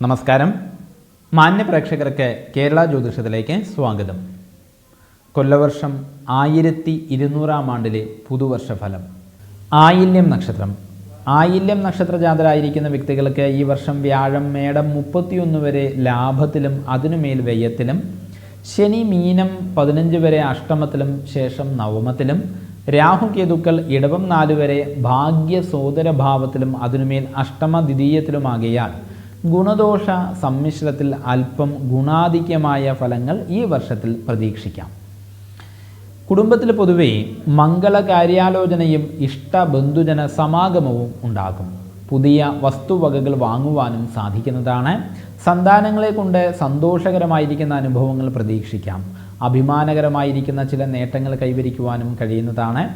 നമസ്കാരം. മാന്യ പ്രേക്ഷകർക്ക് കേരള ജ്യോതിഷത്തിലേക്ക് സ്വാഗതം. കൊല്ലവർഷം ആയിരത്തി ഇരുന്നൂറാം ആണ്ടിലെ പുതുവർഷ ഫലം ആയില്യം നക്ഷത്രം. ആയില്യം നക്ഷത്രജാതരായിരിക്കുന്ന വ്യക്തികൾക്ക് ഈ വർഷം വ്യാഴം മേടം മുപ്പത്തിയൊന്ന് വരെ ലാഭത്തിലും അതിനുമേൽ വ്യയത്തിലും ശനി മീനം പതിനഞ്ച് വരെ അഷ്ടമത്തിലും ശേഷം നവമത്തിലും രാഹു കേതുക്കൾ ഇടവം നാല് വരെ ഭാഗ്യ സോദരഭാവത്തിലും അതിനുമേൽ അഷ്ടമ ദ്വിതീയത്തിലുമാകിയാൽ ഗുണദോഷ സമ്മിശ്രത്തിൽ അല്പം ഗുണാധിക്യമായ ഫലങ്ങൾ ഈ വർഷത്തിൽ പ്രതീക്ഷിക്കാം. കുടുംബത്തിൽ പൊതുവെ മംഗളകാര്യാലോചനയും ഇഷ്ട ബന്ധുജന സമാഗമവും ഉണ്ടാകും. പുതിയ വസ്തുവകകൾ വാങ്ങുവാനും സാധിക്കുന്നതാണ്. സന്താനങ്ങളെ കൊണ്ട് സന്തോഷകരമായിരിക്കുന്ന അനുഭവങ്ങൾ പ്രതീക്ഷിക്കാം. അഭിമാനകരമായിരിക്കുന്ന ചില നേട്ടങ്ങൾ കൈവരിക്കുവാനും കഴിയുന്നതാണ്.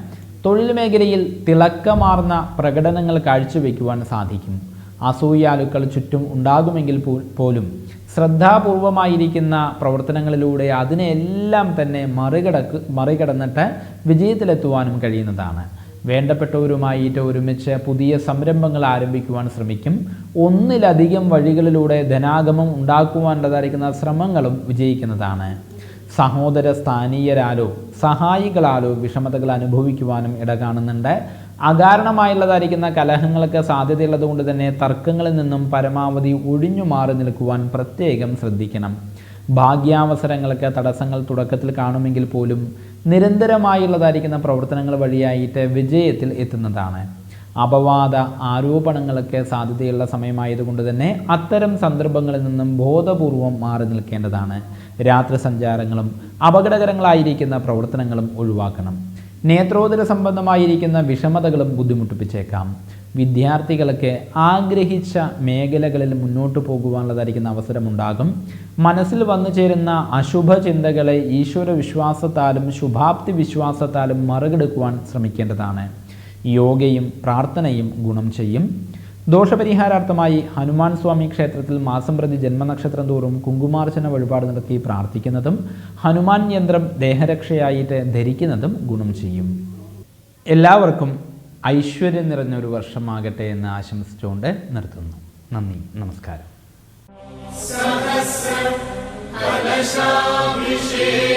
തൊഴിൽ മേഖലയിൽ തിളക്കമാർന്ന പ്രകടനങ്ങൾ കാഴ്ചവെക്കുവാൻ സാധിക്കും. അസൂയാലുക്കൾ ചുറ്റും ഉണ്ടാകുമെങ്കിൽ പോലും ശ്രദ്ധാപൂർവമായിരിക്കുന്ന പ്രവർത്തനങ്ങളിലൂടെ അതിനെല്ലാം തന്നെ മറികടക്ക് മറികടന്നിട്ട് വിജയത്തിലെത്തുവാനും കഴിയുന്നതാണ്. വേണ്ടപ്പെട്ടവരുമായിട്ട് ഒരുമിച്ച് പുതിയ സംരംഭങ്ങൾ ആരംഭിക്കുവാൻ ശ്രമിക്കും. ഒന്നിലധികം വഴികളിലൂടെ ധനാഗമം ഉണ്ടാക്കുവാനുള്ളതായിരിക്കുന്ന ശ്രമങ്ങളും വിജയിക്കുന്നതാണ്. സഹോദര സ്ഥാനീയരാലോ സഹായികളാലോ വിഷമതകൾ അനുഭവിക്കുവാനും ഇട കാണുന്നുണ്ട് അകാരണമായുള്ളതായിരിക്കുന്ന കലഹങ്ങൾക്ക് സാധ്യതയുള്ളത് കൊണ്ട് തന്നെ തർക്കങ്ങളിൽ നിന്നും പരമാവധി ഒഴിഞ്ഞു മാറി നിൽക്കുവാൻ പ്രത്യേകം ശ്രദ്ധിക്കണം. ഭാഗ്യാവസരങ്ങൾക്ക് തടസ്സങ്ങൾ തുടക്കത്തിൽ കാണുമെങ്കിൽ പോലും നിരന്തരമായുള്ളതായിരിക്കുന്ന പ്രവർത്തനങ്ങൾ വഴിയായിട്ട് വിജയത്തിൽ എത്തുന്നതാണ്. അപവാദ ആരോപണങ്ങളൊക്കെ സാധ്യതയുള്ള സമയമായതുകൊണ്ട് തന്നെ അത്തരം സന്ദർഭങ്ങളിൽ നിന്നും ബോധപൂർവം മാറി നിൽക്കേണ്ടതാണ്. രാത്രി സഞ്ചാരങ്ങളും അപകടകരങ്ങളായിരിക്കുന്ന പ്രവർത്തനങ്ങളും ഒഴിവാക്കണം. നേത്രോദര സംബന്ധമായിരിക്കുന്ന വിഷമതകളും ബുദ്ധിമുട്ടിപ്പിച്ചേക്കാം. വിദ്യാർത്ഥികൾക്ക് ആഗ്രഹിച്ച മേഖലകളിൽ മുന്നോട്ട് പോകുവാനുള്ളതായിരിക്കുന്ന അവസരമുണ്ടാകും. മനസ്സിൽ വന്നു ചേരുന്ന അശുഭ ചിന്തകളെ ഈശ്വര വിശ്വാസത്താലും ശുഭാപ്തി വിശ്വാസത്താലും മറികടക്കുവാൻ ശ്രമിക്കേണ്ടതാണ്. യോഗയും പ്രാർത്ഥനയും ഗുണം ചെയ്യും. ദോഷപരിഹാരാർത്ഥമായി ഹനുമാൻ സ്വാമി ക്ഷേത്രത്തിൽ മാസം പ്രതി ജന്മനക്ഷത്രം തോറും കുങ്കുമാർച്ചന വഴിപാട് നടത്തി പ്രാർത്ഥിക്കുന്നതും ഹനുമാൻ യന്ത്രം ദേഹരക്ഷയായിട്ട് ധരിക്കുന്നതും ഗുണം ചെയ്യും. എല്ലാവർക്കും ഐശ്വര്യം നിറഞ്ഞൊരു വർഷമാകട്ടെ എന്ന് ആശംസിച്ചുകൊണ്ട് നിർത്തുന്നു. നന്ദി നമസ്കാരം. കലശാഭിഷേകം